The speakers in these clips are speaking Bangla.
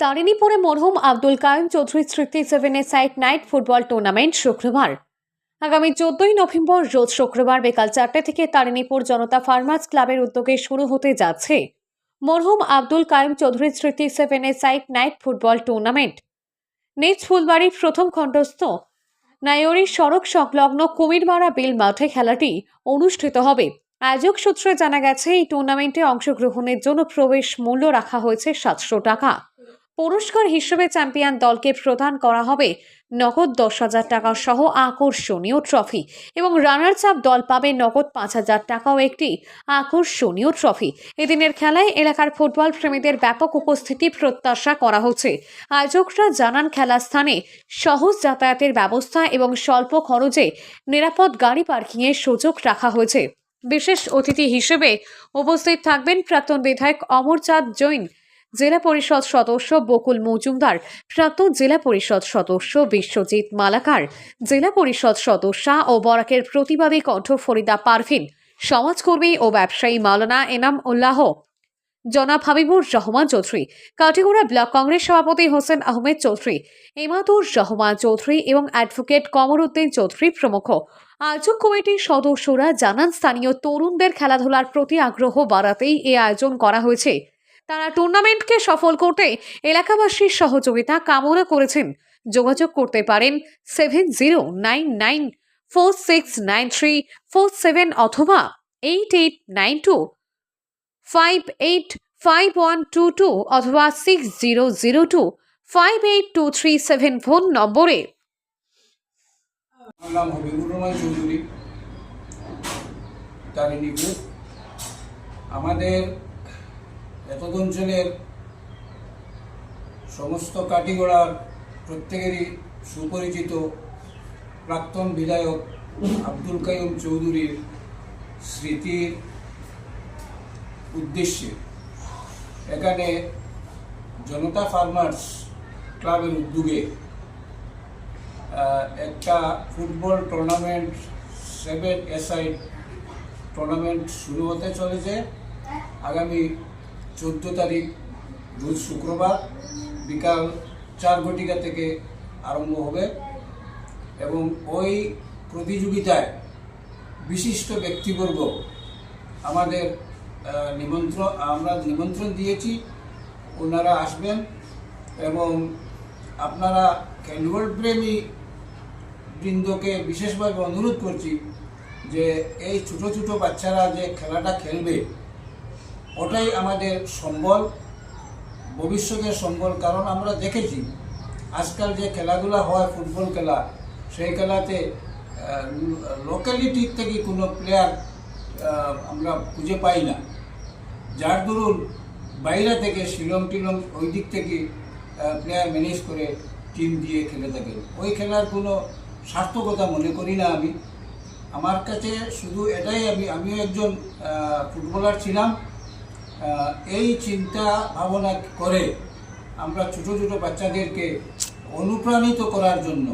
তারিণীপুরে মরহুম আব্দুল কায়েম চৌধুরী স্মৃতি সেভেনের সাইট নাইট ফুটবল টুর্নামেন্ট শুক্রবার। আগামী চোদ্দই নভেম্বর রোজ শুক্রবার বিকাল চারটে থেকে তারিণীপুর জনতা ফার্মার্স ক্লাবের উদ্যোগে শুরু হতে যাচ্ছে মরহুম আব্দুল কায়েম চৌধুরী স্মৃতি সেভেনের সাইট নাইট ফুটবল টুর্নামেন্ট নিজ ফুলবাড়ির প্রথম খণ্ডস্থ নায়রি সড়ক সংলগ্ন কুমিরমারা বিল মাঠে খেলাটি অনুষ্ঠিত হবে। আয়োজক সূত্রে জানা গেছে, এই টুর্নামেন্টে অংশগ্রহণের জন্য প্রবেশ মূল্য রাখা হয়েছে সাতশো টাকা। পুরস্কার হিসেবে চ্যাম্পিয়ন দলকে প্রদান করা হবে। নগদ দশ হাজার টাকা সহ আকর্ষণীয় ট্রফি এবং রানার্স আপ দল পাবে নগদ পাঁচ হাজার টাকাও একটি আকর্ষণীয় ট্রফি। এদিনের খেলায় এলাকার ফুটবল প্রেমীদের ব্যাপক উপস্থিতি প্রত্যাশা করা হচ্ছে। আয়োজকরা জানান, খেলা স্থানে সহজ যাতায়াতের ব্যবস্থা এবং স্বল্প খরচে নিরাপদ গাড়ি পার্কিংয়ের সুযোগ রাখা হয়েছে। বিশেষ অতিথি হিসেবে উপস্থিত থাকবেন প্রাক্তন বিধায়ক অমরচাঁদ জৈন জেলা পরিষদ সদস্য বকুল মজুমদার, প্রাক্তন জেলা পরিষদ সদস্য বিশ্বজিৎ মালাকার, জেলা পরিষদ সদস্যা ও বরাকের প্রতিবাদী কণ্ঠ ফরিদা পারভিন, সমাজকর্মী ও ব্যবসায়ী মাওলানা এনাম উল্লাহ, জনাব হাবিবুর রহমান চৌধুরী, কাটিগড়া ব্লক কংগ্রেস সভাপতি হোসেন আহমেদ চৌধুরী ইমাদুর রহমান চৌধুরী এবং অ্যাডভোকেট কমর উদ্দিন চৌধুরী প্রমুখ। আয়োজক কমিটির সদস্যরা জানান, স্থানীয় তরুণদের খেলাধুলার প্রতি আগ্রহ বাড়াতেই এ আয়োজন করা হয়েছে। তারা টুর্নামেন্টকে সফল করতে এলাকাবাসীর সহযোগিতা কামনা করেছেন। যোগাযোগ করতে পারেন seven zero nine nine four six nine three four seven অথবা eight eight nine two five eight five one two two অথবা six zero zero two five eight two three seven phone নম্বরে। আমাদের এতদ অঞ্চলের সমস্ত কাটিগড়ার প্রত্যেকেরই সুপরিচিত প্রাক্তন বিধায়ক আব্দুল কাইম চৌধুরীর স্মৃতির উদ্দেশ্যে এখানে জনতা ফার্মার্স ক্লাবের উদ্যোগে একটা football tournament, seven aside tournament শুরু হতে চলেছে। আগামী চোদ্দ তারিখ, রোজ শুক্রবার বিকাল চার ঘটিকা থেকে আরম্ভ হবে এবং ওই প্রতিযোগিতায় বিশিষ্ট ব্যক্তিবর্গ আমাদের নিমন্ত্রণ আমরা নিমন্ত্রণ দিয়েছি। ওনারা আসবেন এবং আপনারা খেলোয়াড় প্রেমী বৃন্দকে বিশেষভাবে অনুরোধ করছি যে এই ছোট ছোট বাচ্চারা যে খেলাটা খেলবে ওটাই আমাদের সম্বল, ভবিষ্যতের সম্বল, কারণ আমরা দেখেছি, আজকাল যে খেলাধুলা হয়, ফুটবল খেলা, সেই খেলাতে লোকালিটির থেকে কোনো প্লেয়ার আমরা খুঁজে পাই না। যার দরুন বাইরে থেকে শিলং টিলং ওই দিক থেকে প্লেয়ার ম্যানেজ করে টিম দিয়ে খেলে থাকে। ওই খেলার কোনো সার্থকতা মনে করি না আমি। আমার কাছে শুধু এটাই আমি, আমিও একজন ফুটবলার ছিলাম। এই চিন্তা ভাবনা করে আমরা ছোট ছোট বাচ্চাদেরকে অনুপ্রাণিত করার জন্য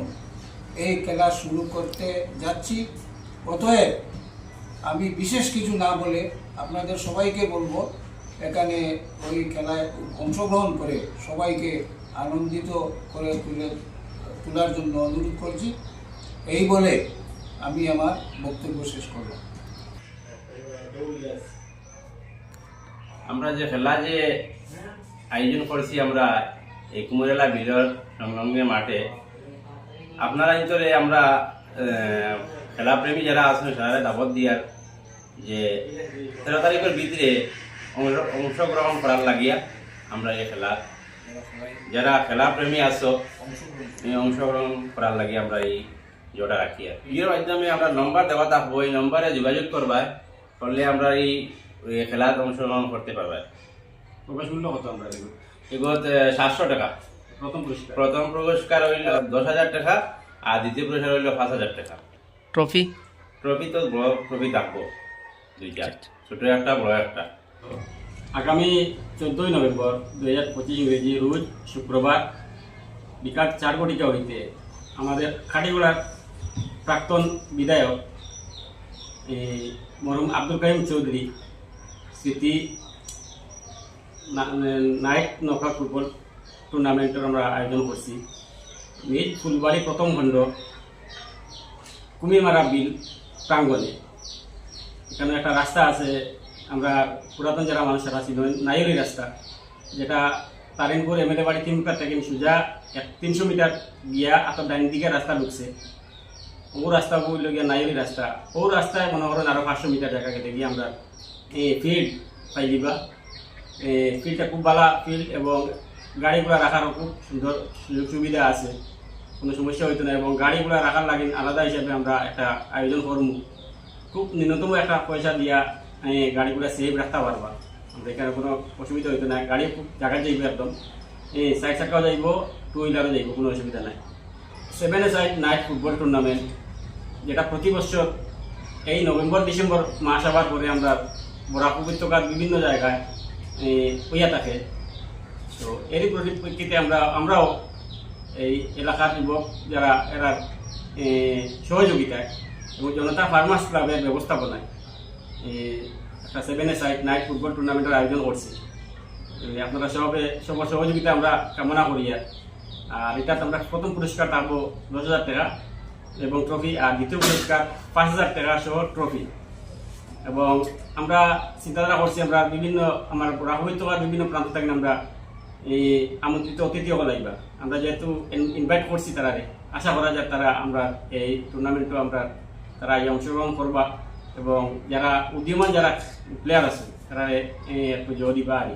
এই খেলা শুরু করতে যাচ্ছি। অতএব আমি বিশেষ কিছু না বলে আপনাদের সবাইকে বলব, এখানে ওই খেলায় অংশগ্রহণ করে সবাইকে আনন্দিত করে তুলে, তোলার জন্য অনুরোধ করছি। এই বলে আমি আমার বক্তব্য শেষ করলাম। আমরা যে খেলা যে আয়োজন করছি আমরা এই কুমোরেলা বিলর সংলগ্ন মাঠে, আপনারা ভিতরে আমরা খেলাপ্রেমী যারা আছেন তারা দাবত দিয়ার যে তেরো তারিখের ভিতরে অংশগ্রহণ করার লাগিয়া আমরা এই খেলা, যারা খেলাপ্রেমী এই অংশগ্রহণ করার লাগে আমরা এই জোটা রাখি। আর মাধ্যমে আমরা নম্বর দেওয়া থাকব, এই নম্বরে যোগাযোগ করবা, করলে আমরা এই খেলার অংশগ্রহণ করতে পারবে। প্রবেশ মূল্য কত আমরা এগুলো? সাতশো টাকা। প্রথম পুরস্কার। প্রথম পুরস্কার হইল দশ হাজার টাকা আর দ্বিতীয় পুরস্কার হইল পাঁচ হাজার টাকা। ট্রফি? ট্রফি তো বড় ট্রফি থাকব দুইটা। ছোট একটা বড় একটা। আগামী চোদ্দই নভেম্বর দুই হাজার পঁচিশ ইংরেজি রোজ শুক্রবার বিকাল চার কোটিকা হইতে আমাদের খাটিগোড়ার প্রাক্তন বিধায়ক এই মরহুম আব্দুল কাইম চৌধুরী স্মৃতি না- নায়ক নৌকা ফুটবল টুর্নামেন্টের আমরা আয়োজন করছি। নিজ ফুলবাড়ি প্রথম খণ্ড, কুমিরমারা বিল, প্রাঙ্গণে। এখানে একটা রাস্তা আছে, আমরা পুরাতন যারা মানুষেরা ছিল নাইরি রাস্তা, যেটা তারিনপুর এম এল এ বাড়ি তিনকার থেকে সোজা এক তিনশো মিটার গিয়া আপনার ডাইন দিকে রাস্তা ঢুকছে। ও রাস্তা বলল গিয়া নাইরি রাস্তা। ও রাস্তায় মনে করেন আরও পাঁচশো মিটার জায়গা কেটে গিয়ে আমরা এই ফিল্ড পাই দিবা। ফিল্ডটা খুব ভালো ফিল্ড এবং গাড়িগুলো রাখারও খুব সুন্দর সুযোগ সুবিধা আছে। কোনো সমস্যা হইতো না এবং গাড়িগুলো রাখার লাগে আলাদা হিসাবে আমরা একটা আয়োজন করব খুব ন্যূনতম একটা পয়সা দিয়া গাড়িগুলো সেভ রাখতে পারবা। আমরা এখানে কোনো অসুবিধা হইতো না। গাড়ি খুব জায়গা যাইব একদম। এই সাইড চাকাও যাইব টু হুইলারও যাইব, কোনো অসুবিধা নাই। Seven a side night football tournament যেটা প্রতি বছর এই নভেম্বর ডিসেম্বর মাস আবার পরে আমরা বরাক উপত্যকার বিভিন্ন জায়গায় হইয়া থাকে। তো এরই পরিপ্রেক্ষিতে আমরা, আমরাও এই এলাকার যুবক যারা, এরা সহযোগিতায় এবং জনতা ফার্মার্স ক্লাবের ব্যবস্থাপনায় একটা seven a side night football টুর্নামেন্টের আয়োজন করছি। আপনারা সবে সবার সহযোগিতা আমরা কামনা করি আর। আর এটা আমরা প্রথম পুরস্কার থাকব দশ হাজার টাকা এবং ট্রফি আর দ্বিতীয় পুরস্কার পাঁচ হাজার টাকা সহ ট্রফি এবং আমরা চিন্তাধারা করছি আমরা বিভিন্ন আমার রাহুবিত্তকার বিভিন্ন প্রান্ত থেকে আমরা এই আমন্ত্রিত অতিথি হল আইবা আমরা যেহেতু ইনভাইট করছি তারারে, আশা করা যায় তারা আমরা এই টুর্নামেন্টও আমরা তারা এই অংশগ্রহণ করবা এবং যারা উদীয়মান যারা প্লেয়ার আছে তারা একটু জয় দিবা আর।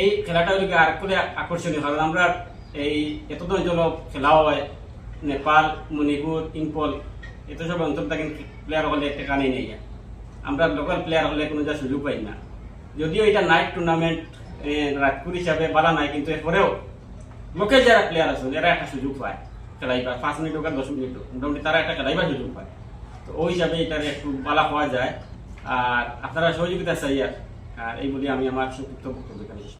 এই খেলাটা আর করে আকর্ষণীয়, কারণ আমরা এই এতদ অঞ্চল খেলা হয়, নেপাল, মণিপুর ইম্পল এত সব অঞ্চল থেকে প্লেয়ার হলে একটা কানে নেই। আমরা লোকাল প্লেয়ার হলে কোনো যা সুযোগ পাই না। যদিও এটা নাইট টুর্নামেন্ট রাজপুর হিসাবে বালা নাই, কিন্তু এরপরেও লোকের যারা প্লেয়ার আছে এরা একটা সুযোগ পায় খেলাইবার। পাঁচ মিনিট হোক আর দশ মিনিট হোক, মোটামুটি তারা একটা খেলাইবার সুযোগ পায়। তো ওই হিসাবে এটার একটু বালা পাওয়া যায়। আর আপনারা সহযোগিতা চাই আর। এই বলে আমি আমার সংক্ষিপ্ত বক্তব্য।